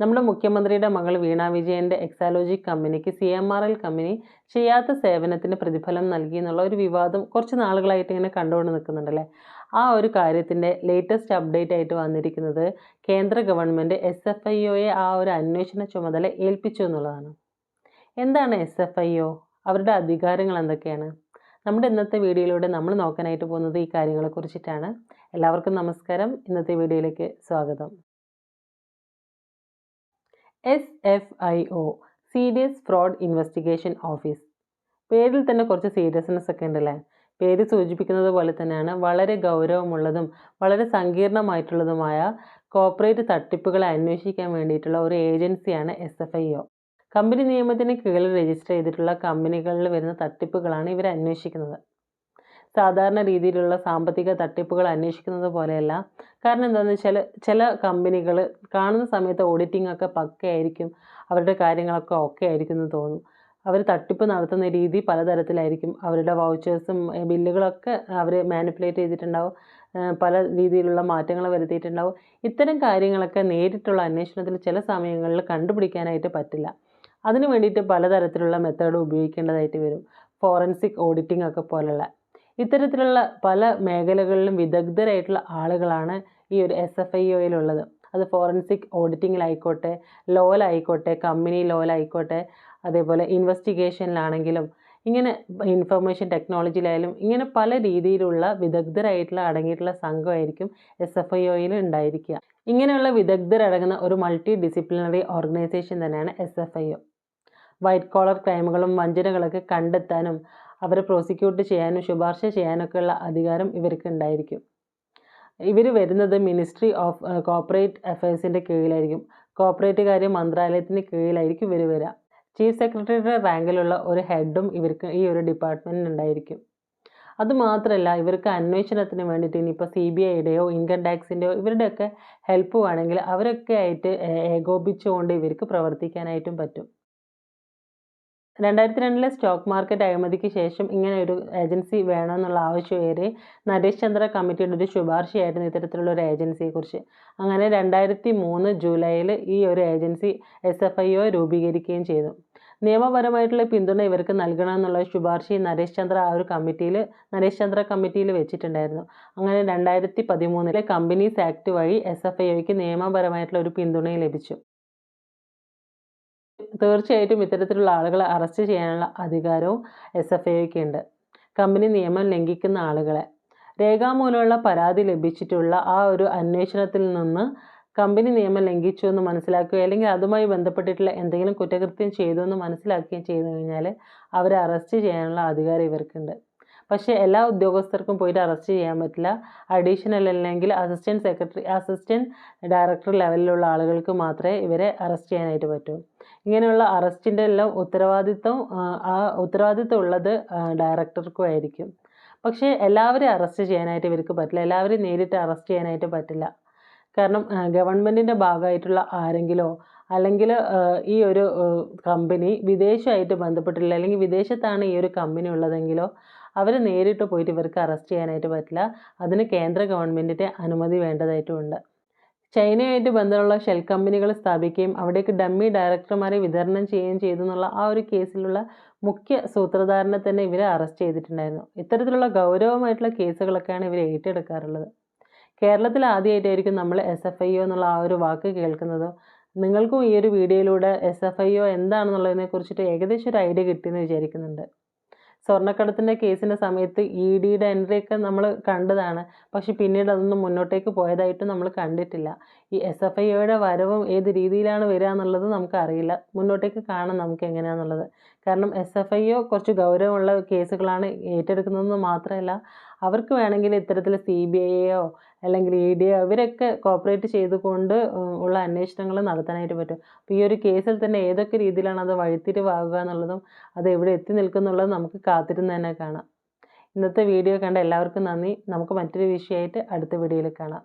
നമ്മുടെ മുഖ്യമന്ത്രിയുടെ മകൾ വീണ വിജയന്റെ എക്സാലോജി കമ്പനിക്ക് C M R L company ചെയ്യാത്ത സേവനത്തിന് പ്രതിഫലം നൽകി എന്നുള്ള ഒരു വിവാദം കുറച്ച് നാളുകളായിട്ട് ഇങ്ങനെ കണ്ടുകൊണ്ട് നിൽക്കുന്നുണ്ടല്ലേ? ആ ഒരു കാര്യത്തിന്റെ ലേറ്റസ്റ്റ് അപ്ഡേറ്റ് ആയിട്ട് വന്നിരിക്കുന്നത് കേന്ദ്ര ഗവൺമെന്റ് എസ് എഫ് ഐ ഒയെ ആ ഒരു അന്വേഷണ ചുമതല ഏൽപ്പിച്ചു എന്നുള്ളതാണ്. എന്താണ് എസ് എഫ് ഐ ഒ അവരുടെ അധികാരങ്ങൾ എന്തൊക്കെയാണ്? നമ്മുടെ ഇന്നത്തെ വീഡിയോയിലൂടെ നമ്മൾ നോക്കാനായിട്ട് പോകുന്നത് ഈ കാര്യങ്ങളെ കുറിച്ചിട്ടാണ്. എല്ലാവർക്കും നമസ്കാരം. ഇന്നത്തെ വീഡിയോയിലേക്ക് സ്വാഗതം. S F I O serious fraud investigation office പേരിൽ തന്നെ കുറച്ച് സീരിയസ്നെസ് ഒക്കെ ഉണ്ടല്ലേ? പേര് സൂചിപ്പിക്കുന്നത് പോലെ തന്നെയാണ് വളരെ ഗൗരവമുള്ളതും വളരെ സങ്കീർണമായിട്ടുള്ളതുമായ കോർപ്പറേറ്റ് തട്ടിപ്പുകളെ അന്വേഷിക്കാൻ വേണ്ടിയിട്ടുള്ള ഒരു ഏജൻസിയാണ് S F I O company നിയമത്തിന് കീഴിൽ രജിസ്റ്റർ ചെയ്തിട്ടുള്ള കമ്പനികളിൽ വരുന്ന തട്ടിപ്പുകളാണ് ഇവർ അന്വേഷിക്കുന്നത്. സാധാരണ രീതിയിലുള്ള സാമ്പത്തിക തട്ടിപ്പുകൾ അന്വേഷിക്കുന്നത് പോലെയല്ല. കാരണം എന്താണെന്ന് വെച്ചാൽ ചില കമ്പനികൾ കാണുന്ന സമയത്ത് ഓഡിറ്റിംഗ് ഒക്കെ പക്കയായിരിക്കും അവരുടെ കാര്യങ്ങളൊക്കെ ഓക്കെ ആയിരിക്കും എന്ന് തോന്നും. അവർ തട്ടിപ്പ് നടത്തുന്ന രീതി പലതരത്തിലായിരിക്കും. അവരുടെ വൗച്ചേഴ്സും ബില്ലുകളൊക്കെ അവർ മാനിപ്പുലേറ്റ് ചെയ്തിട്ടുണ്ടാവും. പല രീതിയിലുള്ള മാറ്റങ്ങൾ വരുത്തിയിട്ടുണ്ടാവും. ഇത്തരം കാര്യങ്ങളൊക്കെ നേരിട്ടുള്ള അന്വേഷണത്തിൽ ചില സമയങ്ങളിൽ കണ്ടുപിടിക്കാനായിട്ട് പറ്റില്ല. അതിനു വേണ്ടിയിട്ട് പലതരത്തിലുള്ള മെത്തേഡ് ഉപയോഗിക്കേണ്ടതായിട്ട് വരും. ഫോറൻസിക് ഓഡിറ്റിംഗ് ഒക്കെ പോലുള്ള ഇത്തരത്തിലുള്ള പല മേഖലകളിലും വിദഗ്ധരായിട്ടുള്ള ആളുകളാണ് ഈ ഒരു എസ് എഫ് ഐ ഒയിലുള്ളത് അത് ഫോറൻസിക് ഓഡിറ്റിങ്ങിലായിക്കോട്ടെ ലോയിലായിക്കോട്ടെ കമ്പനി ലോയിലായിക്കോട്ടെ അതേപോലെ ഇൻവെസ്റ്റിഗേഷനിലാണെങ്കിലും ഇങ്ങനെ ഇൻഫർമേഷൻ ടെക്നോളജിയിലായാലും ഇങ്ങനെ പല രീതിയിലുള്ള വിദഗ്ധരായിട്ടുള്ള അടങ്ങിയിട്ടുള്ള സംഘമായിരിക്കും എസ് എഫ് ഐ ഒയിൽ ഉണ്ടായിരിക്കുക. ഇങ്ങനെയുള്ള വിദഗ്ധരടങ്ങുന്ന ഒരു മൾട്ടി ഡിസിപ്ലിനറി ഓർഗനൈസേഷൻ തന്നെയാണ് S F I O white collar ക്രൈമുകളും വഞ്ചനകളൊക്കെ കണ്ടെത്താനും അവരെ പ്രോസിക്യൂട്ട് ചെയ്യാനും ശുപാർശ ചെയ്യാനൊക്കെയുള്ള അധികാരം ഇവർക്ക് ഉണ്ടായിരിക്കും. ഇവർ വരുന്നത് മിനിസ്ട്രി ഓഫ് കോർപ്പറേറ്റ് അഫയേഴ്സിന്റെ കീഴിലായിരിക്കും. കോർപ്പറേറ്റ് കാര്യ മന്ത്രാലയത്തിന്റെ കീഴിലായിരിക്കും ഇവർ വരിക ചീഫ് സെക്രട്ടറിയുടെ റാങ്കിലുള്ള ഒരു ഹെഡും ഇവർക്ക് ഈ ഒരു ഡിപ്പാർട്ട്മെന്റിന് ഉണ്ടായിരിക്കും. അതുമാത്രമല്ല ഇവർക്ക് അന്വേഷണത്തിന് വേണ്ടിയിട്ട് ഇനിയിപ്പോൾ സി ബി ഐയുടെയോ ഇൻകം ടാക്സിന്റെയോ ഇവരുടെയൊക്കെ ഹെൽപ്പ് വേണമെങ്കിൽ അവരൊക്കെ ആയിട്ട് ഏകോപിച്ചുകൊണ്ട് ഇവർക്ക് പ്രവർത്തിക്കാനായിട്ടും പറ്റും. രണ്ടായിരത്തി രണ്ടിലെ സ്റ്റോക്ക് മാർക്കറ്റ് അഴിമതിക്ക് ശേഷം ഇങ്ങനെ ഒരു ഏജൻസി വേണമെന്നുള്ള ആവശ്യമേറെ നരേഷ് ചന്ദ്ര കമ്മിറ്റിയുടെ ഒരു ശുപാർശയായിരുന്നു ഇത്തരത്തിലുള്ള ഒരു ഏജൻസിയെക്കുറിച്ച് അങ്ങനെ രണ്ടായിരത്തി മൂന്ന് ജൂലൈയിൽ ഈ ഒരു agency S F I O രൂപീകരിക്കുകയും ചെയ്തു. നിയമപരമായിട്ടുള്ള പിന്തുണ ഇവർക്ക് നൽകണമെന്നുള്ള ശുപാർശ നരേഷ് ചന്ദ്ര ആ ഒരു കമ്മിറ്റിയിൽ നരേഷ് ചന്ദ്ര കമ്മിറ്റിയിൽ വെച്ചിട്ടുണ്ടായിരുന്നു. അങ്ങനെ രണ്ടായിരത്തി പതിമൂന്നിലെ കമ്പനീസ് ആക്ട് വഴി എസ് എഫ് ഐ ഒക്ക് നിയമപരമായിട്ടുള്ള ഒരു പിന്തുണയും ലഭിച്ചു. തീർച്ചയായിട്ടും ഇത്തരത്തിലുള്ള ആളുകളെ അറസ്റ്റ് ചെയ്യാനുള്ള അധികാരവും എസ് എഫ് ഐക്ക് ഉണ്ട്. കമ്പനി നിയമം ലംഘിക്കുന്ന ആളുകളെ. രേഖാമൂലമുള്ള പരാതി ലഭിച്ചിട്ടുള്ള ആ ഒരു അന്വേഷണത്തിൽ നിന്ന് കമ്പനി നിയമം ലംഘിച്ചു എന്ന് മനസ്സിലാക്കുക അല്ലെങ്കിൽ അതുമായി ബന്ധപ്പെട്ടിട്ടുള്ള എന്തെങ്കിലും കുറ്റകൃത്യം ചെയ്തു എന്ന് മനസ്സിലാക്കുകയും ചെയ്തു കഴിഞ്ഞാൽ അവരെ അറസ്റ്റ് ചെയ്യാനുള്ള അധികാരം ഇവർക്കുണ്ട്. പക്ഷേ എല്ലാ ഉദ്യോഗസ്ഥർക്കും പോയിട്ട് അറസ്റ്റ് ചെയ്യാൻ പറ്റില്ല. അഡീഷണൽ അല്ലെങ്കിൽ അസിസ്റ്റന്റ് സെക്രട്ടറി അസിസ്റ്റന്റ് ഡയറക്ടർ ലെവലിലുള്ള ആളുകൾക്ക് മാത്രമേ ഇവരെ അറസ്റ്റ് ചെയ്യാനായിട്ട് പറ്റൂ. ഇങ്ങനെയുള്ള അറസ്റ്റിന്റെ എല്ലാം ഉത്തരവാദിത്വം ആ ഉത്തരവാദിത്വം ഉള്ളത് ഡയറക്ടർക്കും ആയിരിക്കും. പക്ഷേ എല്ലാവരെയും അറസ്റ്റ് ചെയ്യാനായിട്ട് ഇവർക്ക് പറ്റില്ല. എല്ലാവരെയും നേരിട്ട് അറസ്റ്റ് ചെയ്യാനായിട്ട് പറ്റില്ല. കാരണം ഗവൺമെന്റിന്റെ ഭാഗമായിട്ടുള്ള ആരെങ്കിലോ അല്ലെങ്കിൽ ഈ ഒരു കമ്പനി വിദേശമായിട്ട് ബന്ധപ്പെട്ടിട്ടില്ല. അല്ലെങ്കിൽ വിദേശത്താണ് ഈ ഒരു കമ്പനി ഉള്ളതെങ്കിലോ അവർ നേരിട്ട് പോയിട്ട് ഇവർക്ക് അറസ്റ്റ് ചെയ്യാനായിട്ട് പറ്റില്ല. അതിന് കേന്ദ്ര ഗവൺമെന്റിന്റെ അനുമതി വേണ്ടതായിട്ടുമുണ്ട്. ചൈനയുമായിട്ട് ബന്ധമുള്ള ഷെൽ കമ്പനികൾ സ്ഥാപിക്കുകയും അവിടേക്ക് ഡമ്മി ഡയറക്ടർമാരെ വിതരണം ചെയ്യുകയും ചെയ്തു എന്നുള്ള ആ ഒരു കേസിലുള്ള മുഖ്യ സൂത്രധാരനെ തന്നെ ഇവരെ അറസ്റ്റ് ചെയ്തിട്ടുണ്ടായിരുന്നു. ഇത്തരത്തിലുള്ള ഗൗരവമായിട്ടുള്ള കേസുകളൊക്കെയാണ് ഇവർ ഏറ്റെടുക്കാറുള്ളത്. കേരളത്തിൽ ആദ്യമായിട്ടായിരിക്കും നമ്മൾ എസ് എഫ് ഐ ഒ എന്നുള്ള ആ ഒരു വാക്ക് കേൾക്കുന്നത്. നിങ്ങൾക്കും ഈ ഒരു വീഡിയോയിലൂടെ എസ് എഫ് ഐ ഒ എന്താണെന്നുള്ളതിനെ കുറിച്ചിട്ട് ഏകദേശം ഒരു ഐഡിയ കിട്ടിയെന്ന് വിചാരിക്കുന്നുണ്ട്. സ്വർണക്കടത്തിന്റെ കേസിന്റെ സമയത്ത് ഇ ഡിയുടെ എൻട്രിയൊക്കെ നമ്മൾ കണ്ടതാണ്. പക്ഷെ പിന്നീട് അതൊന്നും മുന്നോട്ടേക്ക് പോയതായിട്ട് നമ്മൾ കണ്ടിട്ടില്ല. ഈ എസ് എഫ് ഐയുടെ വരവും ഏത് രീതിയിലാണ് വരിക എന്നുള്ളത് നമുക്കറിയില്ല. മുന്നോട്ടേക്ക് കാണാം നമുക്ക് എങ്ങനെയാണെന്നുള്ളത് കാരണം എസ് എഫ് ഐ ഒ കുറച്ച് ഗൗരവമുള്ള കേസുകളാണ് ഏറ്റെടുക്കുന്നതെന്ന് മാത്രമല്ല അവർക്ക് വേണമെങ്കിൽ ഇത്തരത്തിൽ സി ബി ഐയോ അല്ലെങ്കിൽ ഇ ഡി ഇവരൊക്കെ കോപ്പറേറ്റ് ചെയ്തുകൊണ്ട് ഉള്ള അന്വേഷണങ്ങൾ നടത്താനായിട്ട് പറ്റും. അപ്പോൾ ഈ ഒരു കേസിൽ തന്നെ ഏതൊക്കെ രീതിയിലാണ് അത് വഴിത്തിരിവാകുക എന്നുള്ളതും അത് എവിടെ എത്തി നിൽക്കുന്നുള്ളതും നമുക്ക് കാത്തിരുന്ന് തന്നെ കാണാം. ഇന്നത്തെ വീഡിയോ കണ്ട എല്ലാവർക്കും നന്ദി. നമുക്ക് മറ്റൊരു വിഷയമായിട്ട് അടുത്ത വീഡിയോയിൽ കാണാം.